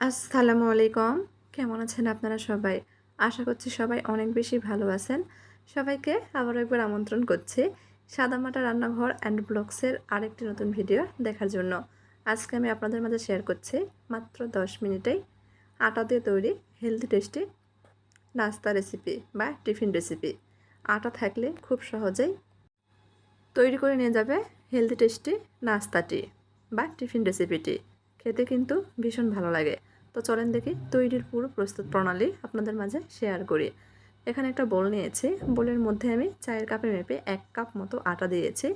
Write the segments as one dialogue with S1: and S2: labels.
S1: আসসালামু আলাইকুম। কেমন আছেন আপনারা সবাই? আশা করছি সবাই অনেক বেশি ভালো আছেন। সবাইকে আবারও একবার আমন্ত্রণ করছি সাদামাটা রান্নাঘর অ্যান্ড ব্লগসের আরেকটি নতুন ভিডিও দেখার জন্য। আজকে আমি আপনাদের মাঝে শেয়ার করছি মাত্র দশ মিনিটেই আটা দিয়ে তৈরি হেলদি টেস্টি নাস্তা রেসিপি বা টিফিন রেসিপি আটা থাকলে খুব সহজেই তৈরি করে নিয়ে যাবে হেলদি টেস্টি নাস্তাটি বা টিফিন রেসিপিটি খেতে কিন্তু ভীষণ ভালো লাগে। তো চলেন দেখি তৈরির পুরো প্রস্তুত প্রণালী আপনাদের মাঝে শেয়ার করি। এখানে একটা বোল নিয়েছি। বোলের মধ্যে আমি চায়ের কাপে মেপে এক কাপ মতো আটা দিয়েছি।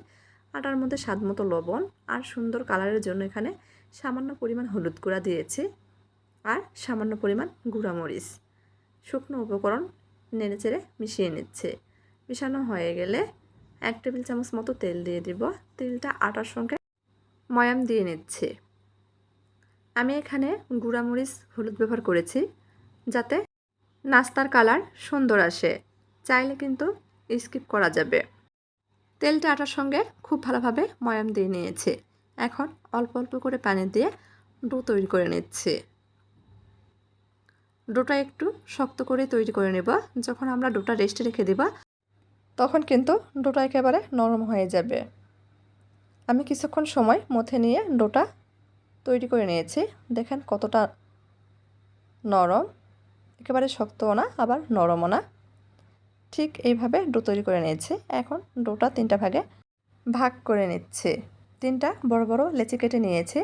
S1: আটার মধ্যে স্বাদ মতো লবণ আর সুন্দর কালারের জন্য এখানে সামান্য পরিমাণ হলুদ গুঁড়া দিয়েছি আর সামান্য পরিমাণ গুঁড়া মরিচ শুকনো উপকরণ নেড়ে চেড়ে মিশিয়ে নিচ্ছে। মিশানো হয়ে গেলে এক টেবিল চামচ মতো তেল দিয়ে দিব। তেলটা আটার সঙ্গে ময়াম দিয়ে নিচ্ছে। আমি এখানে গুঁড়ামরিচ, হলুদ ব্যবহার করেছি, যাতে নাস্তার কালার সুন্দর আসে। চাইলে কিন্তু স্কিপ করা যাবে। তেলটা আটার সঙ্গে খুব ভালোভাবে ময়াম দিয়ে নিয়েছে। এখন অল্প অল্প করে পানি দিয়ে ডো তৈরি করে নিচ্ছে। ডোটা একটু শক্ত করে তৈরি করে নেব। যখন আমরা ডোটা রেস্টে রেখে দেব, তখন কিন্তু ডোটা একেবারে নরম হয়ে যাবে। আমি কিছুক্ষণ সময় মথে নিয়ে ডোটা তৈরি করে নিয়েছি। দেখেন কতটা নরম। একেবারে শক্তও না, আবার নরমও না। ঠিক এইভাবে ডো তৈরি করে নিয়েছি। এখন ডোটা তিনটা ভাগে ভাগ করে নিচ্ছে। তিনটা বড় বড় লেচি কেটে নিয়েছি।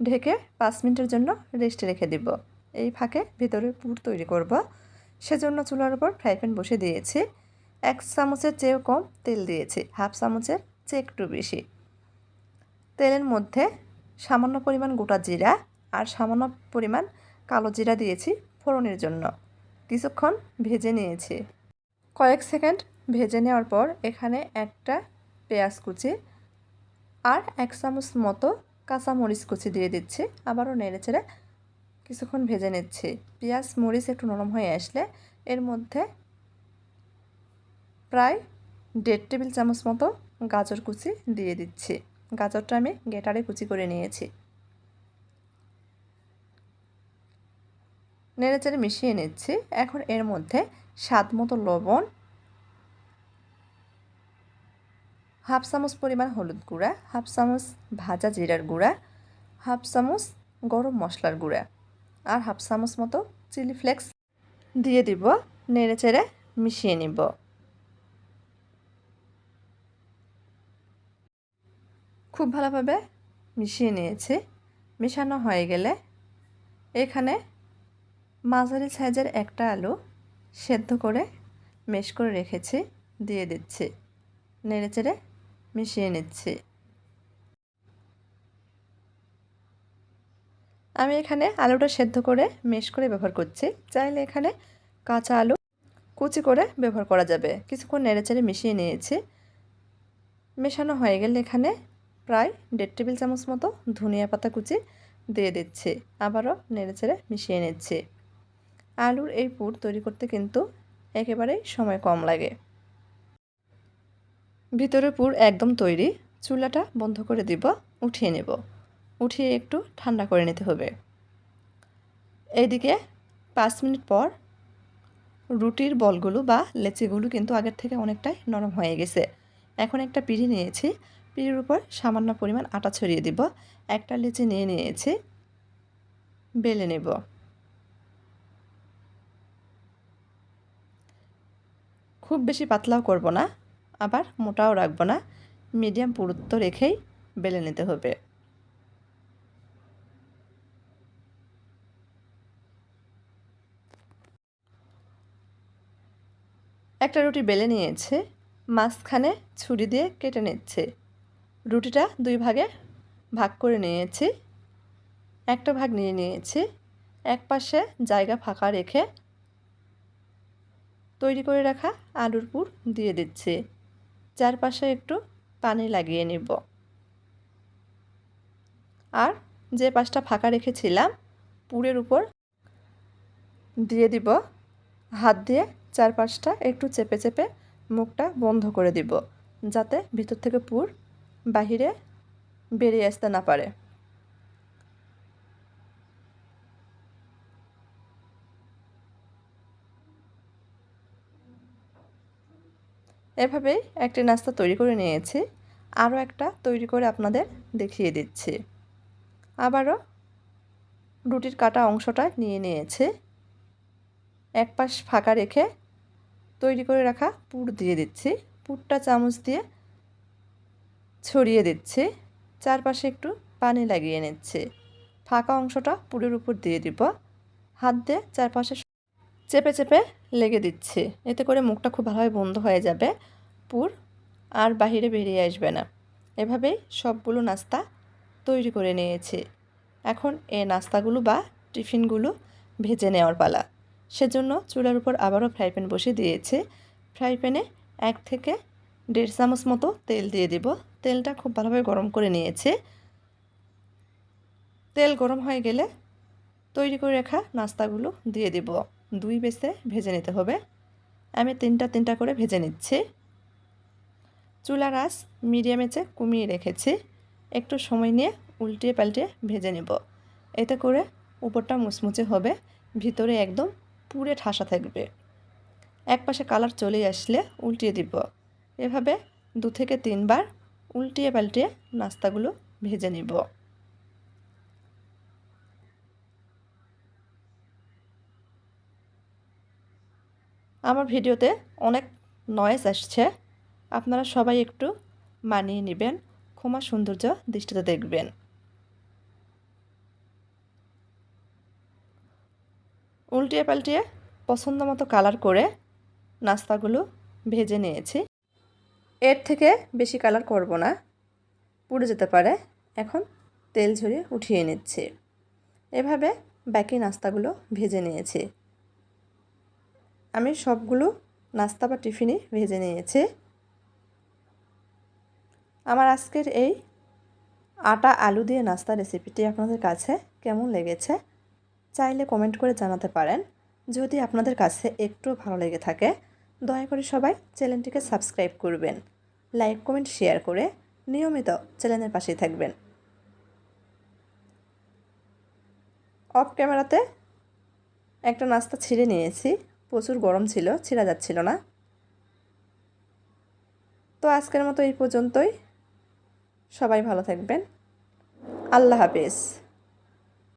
S1: ঢেকে পাঁচ মিনিটের জন্য রেস্টে রেখে দিব। এই ফাঁকে ভিতরে পুর তৈরি করব। সেজন্য চুলার উপর ফ্রাই প্যান বসে দিয়েছি। এক চামচের চেয়েও কম তেল দিয়েছি। হাফ চামচের চেয়ে একটু বেশি। তেলের মধ্যে সামান্য পরিমাণ গোটা জিরা আর সামান্য পরিমাণ কালো জিরা দিয়েছি ফোড়নের জন্য। কিছুক্ষণ ভেজে নিয়েছি। কয়েক সেকেন্ড ভেজে নেওয়ার পর এখানে একটা পেঁয়াজ কুচি আর এক চামচ মতো কাঁচা মরিচ কুচি দিয়ে দিচ্ছি। আবারও নেড়ে চেড়ে কিছুক্ষণ ভেজে নিচ্ছি। পেঁয়াজ, মরিচ একটু নরম হয়ে আসলে এর মধ্যে প্রায় দেড় টেবিল চামচ মতো গাজর কুচি দিয়ে দিচ্ছি। গাজরটা আমি গেটারে কুচি করে নিয়েছি। নেড়েচেড়ে মিশিয়ে নিচ্ছি। এখন এর মধ্যে স্বাদ মতো লবণ, হাফ চামচ পরিমাণ হলুদ গুঁড়া, হাফ চামচ ভাজা জিরার গুঁড়া, হাফ চামচ গরম মশলার গুঁড়া আর হাফ চামচ মতো চিলি ফ্লেক্স দিয়ে দিব। নেড়েচেড়ে মিশিয়ে নিব। খুব ভালোভাবে মিশিয়ে নিয়েছি। মেশানো হয়ে গেলে এখানে মাঝারি সাইজের একটা আলু সেদ্ধ করে মেশ করে রেখেছি, দিয়ে দিচ্ছি। নেড়ে চেড়ে মিশিয়ে নিচ্ছি। আমি এখানে আলুটা সেদ্ধ করে মেশ করে ব্যবহার করছি। চাইলে এখানে কাঁচা আলু কুচি করে ব্যবহার করা যাবে। কিছুক্ষণ নেড়ে চেড়ে মিশিয়ে নিয়েছি। মেশানো হয়ে গেলে এখানে প্রায় দেড় টেবিল চামচ মতো ধনিয়া পাতা কুচি দিয়ে দিচ্ছে, আবারও নেড়ে নেড়েচেড়ে মিশিয়ে নিচ্ছে। আলুর এই পুর তৈরি করতে কিন্তু একেবারেই সময় কম লাগে। ভিতরে পুর একদম তৈরি, চুলাটা বন্ধ করে দিব, উঠিয়ে নেব। উঠিয়ে একটু ঠান্ডা করে নিতে হবে। এইদিকে পাঁচ মিনিট পর রুটির বলগুলো বা লেচিগুলো কিন্তু আগের থেকে অনেকটাই নরম হয়ে গেছে। এখন একটা পিড়ি নিয়েছি পিড়ির উপর সামান্য পরিমাণ আটা ছড়িয়ে দিব। একটা লিচি নিয়ে নিয়েছি। বেলে নেব। খুব বেশি পাতলাও করব না, আবার মোটাও রাখব না। মিডিয়াম পুরুত্ব রেখেই বেলে নিতে হবে। একটা রুটি বেলে নিয়েছে, মাঝখানে ছুরি দিয়ে কেটে নিচ্ছে। রুটিটা দুই ভাগে ভাগ করে নিয়েছি। একটা ভাগ নিয়ে নিয়েছি। এক পাশে জায়গা ফাঁকা রেখে তৈরি করে রাখা আলুর পুর দিয়ে দিচ্ছি। চারপাশে একটু পানি লাগিয়ে নিব। আর যে পাশটা ফাঁকা রেখেছিলাম, পুরের উপর দিয়ে দিব। হাত দিয়ে চারপাশটা একটু চেপে চেপে মুখটা বন্ধ করে দিব, যাতে ভিতর থেকে পুর বাহিরে বেরিয়ে আসতে না পারে। এভাবেই একটি নাস্তা তৈরি করে নিয়েছি। আরও একটা তৈরি করে আপনাদের দেখিয়ে দিচ্ছি। আবারও রুটির কাটা অংশটা নিয়ে নিয়েছি। এক পাশ ফাঁকা রেখে তৈরি করে রাখা পুর দিয়ে দিচ্ছি। পুরটা চামচ দিয়ে ছড়িয়ে দিচ্ছে। চারপাশে একটু পানি লাগিয়ে নিচ্ছে। ফাঁকা অংশটা পুরের উপর দিয়ে দিব। হাত দিয়ে চারপাশে চেপে চেপে লেগে দিচ্ছে। এতে করে মুখটা খুব ভালোভাবে বন্ধ হয়ে যাবে। পুর আর বাহিরে বেরিয়ে আসবে না। এভাবেই সবগুলো নাস্তা তৈরি করে নিয়েছি। এখন এই নাস্তাগুলো বা টিফিনগুলো ভেজে নেওয়ার পালা। সেজন্য চুলার উপর আবারও ফ্রাই প্যান বসিয়ে দিয়েছে। ফ্রাই প্যানে এক থেকে দেড় চামচ মতো তেল দিয়ে দিব। তেলটা খুব ভালোভাবে গরম করে নিয়েছে। তেল গরম হয়ে গেলে তৈরি করে রাখা নাস্তাগুলো দিয়ে দিব। দুই বেসে ভেজে নিতে হবে। আমি তিনটা তিনটা করে ভেজে নিচ্ছি। চুলার আঁচ মিডিয়ামে চেয়ে কমিয়ে রেখেছি, একটু সময় নিয়ে উল্টিয়ে পাল্টিয়ে ভেজে নেব। এতে করে উপরটা মুচমুচে হবে, ভিতরে একদম পুড়ে ঠাসা থাকবে। এক পাশে কালার চলে আসলে উল্টিয়ে দিব। এভাবে দু থেকে তিনবার উল্টিয়ে পাল্টিয়ে নাস্তাগুলো ভেজে নিব। আমার ভিডিওতে অনেক নয়েজ আসছে। আপনারা সবাই একটু মানিয়ে নেবেন, ক্ষমা সৌন্দর্য দৃষ্টিতে দেখবেন। উল্টিয়ে পাল্টিয়ে পছন্দ মতো কালার করে নাস্তাগুলো ভেজে নিয়েছি। এর থেকে বেশি কালার করব না। পুড়ে যেতে পারে। এখন তেল ঝরিয়ে উঠিয়ে নিচ্ছি। এভাবে বাকি নাস্তাগুলো ভেজে নিয়েছি। আমি সবগুলো নাস্তা বা টিফিনই ভেজে নিয়েছি। আমার আজকের এই আটা আলু দিয়ে নাস্তা রেসিপিটি আপনাদের কাছে কেমন লেগেছে, চাইলে কমেন্ট করে জানাতে পারেন। যদি আপনাদের কাছে একটু ভালো লেগে থাকে দয়া করে সবাই চ্যানেলটিকে সাবস্ক্রাইব করবেন। লাইক, কমেন্ট, শেয়ার করে নিয়মিত চ্যানেলের পাশেই থাকবেন। অফ ক্যামেরাতে একটা নাস্তা ছিঁড়ে নিয়েছি। প্রচুর গরম ছিল, ছিঁড়া যাচ্ছিল না। তো আজকের মতো এই পর্যন্তই। সবাই ভালো থাকবেন। আল্লাহ হাফিজ।